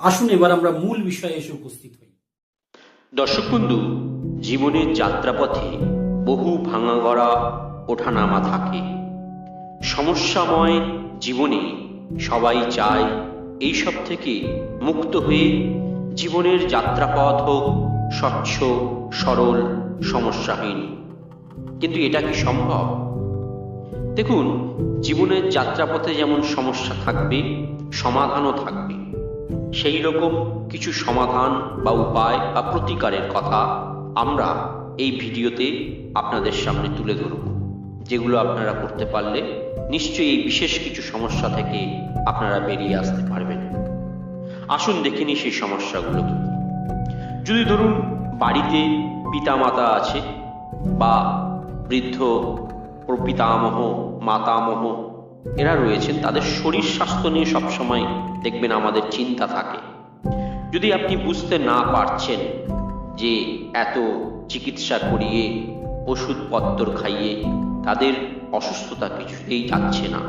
আসুন এবার আমরা মূল বিষয়ে এসে উপস্থিত হই। দর্শক বন্ধু, জীবনের যাত্রাপথে বহু ভাঙা গড়া ওঠানামা থাকে। সমস্যাময় জীবনে সবাই চায় এইসব থেকে মুক্ত হয়ে জীবনের যাত্রাপথ হোক স্বচ্ছ, সরল, সমস্যাহীন। কিন্তু এটা কি সম্ভব? দেখুন, জীবনের যাত্রাপথে যেমন সমস্যা থাকবে, সমাধানও থাকবে। সেই রকম কিছু সমাধান বা উপায় বা প্রতিকারের কথা আমরা এই ভিডিওতে আপনাদের সামনে তুলে ধরব, যেগুলো আপনারা করতে পারলে নিশ্চয়ই এই বিশেষ কিছু সমস্যা থেকে আপনারা বেরিয়ে আসতে পারবেন আসুন দেখে সেই সমস্যাগুলো কি। যদি ধরুন বাড়িতে পিতামাতা আছে বা বৃদ্ধ পিতামহ মাতামহ এরা রয়েছেন তাদের শরীর স্বাস্থ্য নিয়ে সবসময় দেখবেন আমাদের চিন্তা থাকে। যদি আপনি বুঝতে না পারছেন যে এত চিকিৎসা করিয়ে, ওষুধপত্র খাইয়ে তাদের অসুস্থতা কিছুতেই যাচ্ছে না,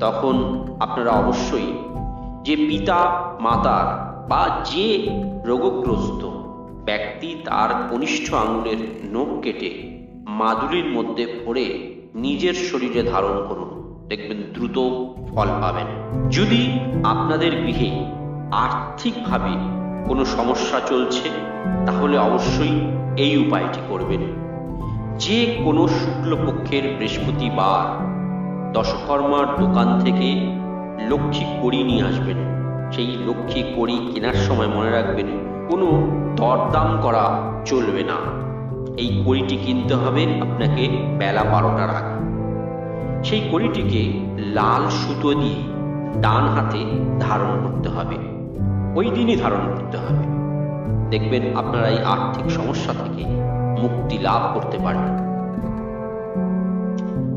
তখন আপনারা অবশ্যই যে পিতা মাতার বা যে রোগগ্রস্ত ব্যক্তি তার কনিষ্ঠ আঙুলের নখ কেটে মাদুলির মধ্যে ভরে নিজের শরীরে ধারণ করুন। দেখবেন দ্রুত ফল পাবেন। যদি আপনাদের গৃহে আর্থিকভাবে কোনো সমস্যা চলছে, তাহলে অবশ্যই এই উপায়টি করবেন। যে কোনো শুক্লপক্ষের বৃহস্পতিবার দশকর্মার দোকান থেকে লক্ষ্মী কড়ি নিয়ে আসবেন। সেই লক্ষ্মী কড়ি কেনার সময় মনে রাখবেন, কোনো দরদাম করা চলবে না। এই কড়িটি কিনতে হবে আপনাকে বেলা বারোটার আগে। সেই কড়িটিকে লাল সুতো দিয়ে ডান হাতে ধারণ করতে হবে। ওই দিনই ধারণ করতে হবে। দেখবেন আপনারা এই আর্থিক সমস্যা থেকে মুক্তি লাভ করতে পারবেন।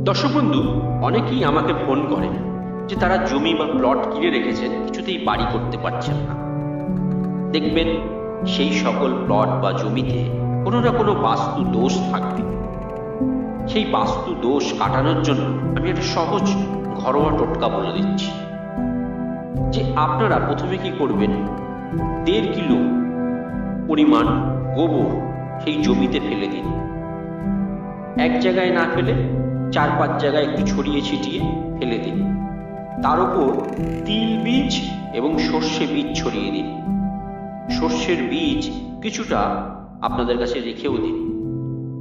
দর্শক বন্ধু, অনেকেই আমাকে ফোন করেন যে তারা জমি বা প্লট কিনে রেখেছেন, কিছুতেই বাড়ি করতে পারছেন না। দেখবেন সেই সকল প্লট বা জমিতে কোনো না কোনো বাস্তু দোষ থাকবে সেই বাস্তু দোষ কাটানোর জন্য আমি একটা সহজ ঘরোয়া টোটকা বলে দিচ্ছি। যে আপনারা প্রথমে কি করবেন? দেড় কিলো পরিমাণ গোবর সেই জমিতে ফেলে দিন। এক জায়গায় না ফেলে চার পাঁচ জায়গায় একটু ছড়িয়ে ছিটিয়ে ফেলে দিন। তার উপর তিল বীজ এবং সর্ষে বীজ ছড়িয়ে দিন। সর্ষের বীজ কিছুটা আপনাদের কাছে রেখেও দিন।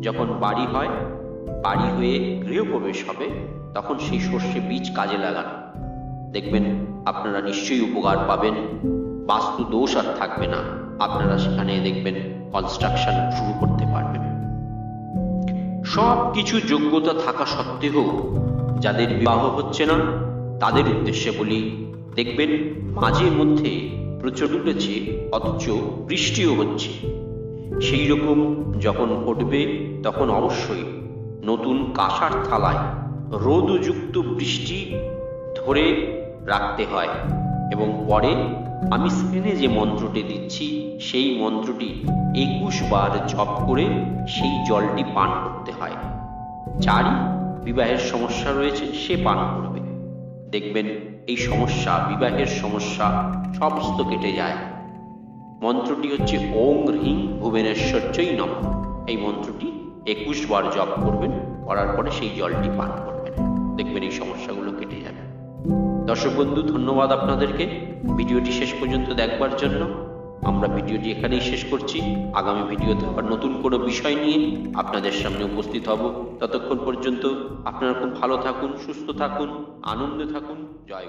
যখন বাড়ি হয় বাড়ি হয়ে গৃহপ্রবেশ হবে, তখন সেই সর্ষে বীজ কাজে লাগান। দেখবেন আপনারা নিশ্চয়ই উপকার পাবেন, বাস্তু দোষ আর থাকবে না, আপনারা সেখানে দেখবেন কনস্ট্রাকশন শুরু করতে পারবেন। সব কিছু যোগ্যতা থাকা সত্ত্বেও যাদের বিবাহ হচ্ছে না, তাদের উদ্দেশ্যে বলি, দেখবেন মাঝে মধ্যে প্রচুর উঠেছে, অথচ বৃষ্টিও হচ্ছে। সেই রকম যখন ঘটবে, তখন অবশ্যই নতুন কাঁসার থালায় রোদযুক্ত বৃষ্টি ধরে রাখতে হয় এবং পরে আমি স্ক্রিনে যে মন্ত্রটি দিচ্ছি, সেই মন্ত্রটি একুশ বার জপ করে সেই জলটি পান করতে হয়। যারই বিবাহের সমস্যা রয়েছে, সে পান করবে। দেখবেন এই সমস্যা, বিবাহের সমস্যা সমস্ত কেটে যায়। মন্ত্রটি হচ্ছে ওং হ্রিং ভুবনেশ্বরজয়ী নম এই মন্ত্রটি একুশ বার জপ করবেন, করার পরে সেই জলটি পান করবেন। দেখবেন এই সমস্যাগুলো কেটে যাবে। দর্শক বন্ধু, ধন্যবাদ আপনাদেরকে। ভিডিওটি শেষ পর্যন্ত দেখবার জন্য। আমরা ভিডিওটি এখানেই শেষ করছি। আগামী ভিডিওতে আবার নতুন কোনো বিষয় নিয়ে আপনাদের সামনে উপস্থিত হব। ততক্ষণ পর্যন্ত আপনারা খুব ভালো থাকুন, সুস্থ থাকুন, আনন্দে থাকুন। জয়